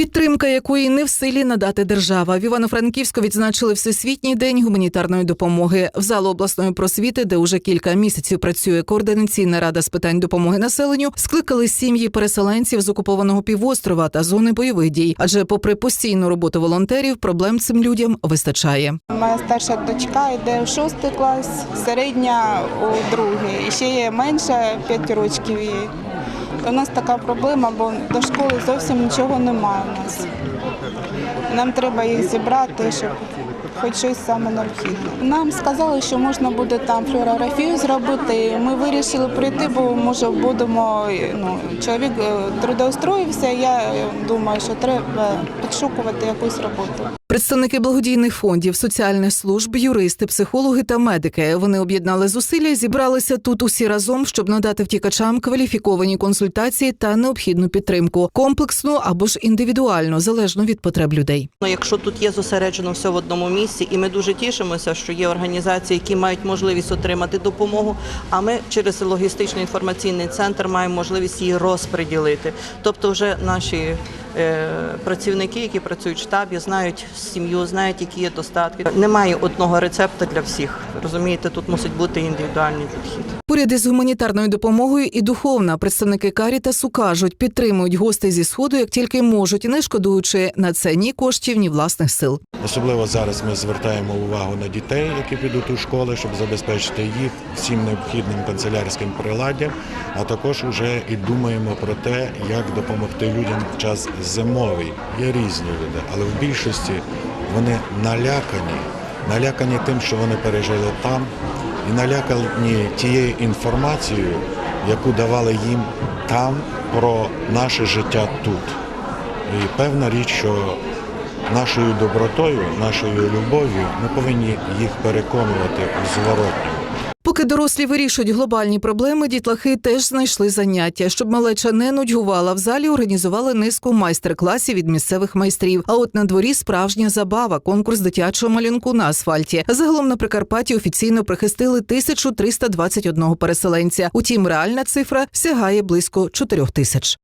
Підтримка якої не в силі надати держава. В Івано-Франківську відзначили Всесвітній день гуманітарної допомоги. В залу обласної просвіти, де уже кілька місяців працює координаційна рада з питань допомоги населенню, скликали сім'ї переселенців з окупованого півострова та зони бойових дій. Адже, попри постійну роботу волонтерів, проблем цим людям вистачає. Моя старша дочка йде в шостий клас, середня у другий. І ще є менша, 5 років. У нас така проблема, бо до школи зовсім нічого немає у нас. Нам треба їх зібрати, щоб хоч щось саме необхідне. Нам сказали, що можна буде там флюорографію зробити. Ми вирішили прийти, бо може будемо. Ну, чоловік е, трудоустроївся. Я думаю, що треба підшукувати якусь роботу. Представники благодійних фондів, соціальних служб, юристи, психологи та медики. Вони об'єднали зусилля, і зібралися тут усі разом, щоб надати втікачам кваліфіковані консультації та необхідну підтримку, комплексну або ж індивідуальну, залежно від потреб людей. Ну, Якщо тут є зосереджено все в одному місці, і ми дуже тішимося, що є організації, які мають можливість отримати допомогу. А ми через логістичний інформаційний центр маємо можливість її розподілити. Тобто, вже наші працівники, які працюють в штабі, знають сім'ю, знають, які є достатки. Немає одного рецепту для всіх. Розумієте, тут мусить бути індивідуальний підхід. Поряд із гуманітарною допомогою і духовна представники Карітасу кажуть, підтримують гостей зі сходу як тільки можуть, не шкодуючи на це ні коштів, ні власних сил. Особливо зараз ми звертаємо увагу на дітей, які підуть у школи, щоб забезпечити їх всім необхідним канцелярським приладдям, а також вже і думаємо про те, як допомогти людям в час зимовий. Є різні люди, але в більшості вони налякані, налякані тим, що вони пережили там, і налякані тією інформацією, яку давали їм там про наше життя тут. І певна річ, що нашою добротою, нашою любов'ю ми повинні їх переконувати у зворотньому. Поки дорослі вирішують глобальні проблеми, дітлахи теж знайшли заняття. Щоб малеча не нудьгувала в залі, організували низку майстер-класів від місцевих майстрів. А от на дворі справжня забава конкурс дитячого малюнку на асфальті. Загалом на Прикарпатті офіційно прихистили 1321 переселенця. Утім, реальна цифра сягає близько 4 тисяч.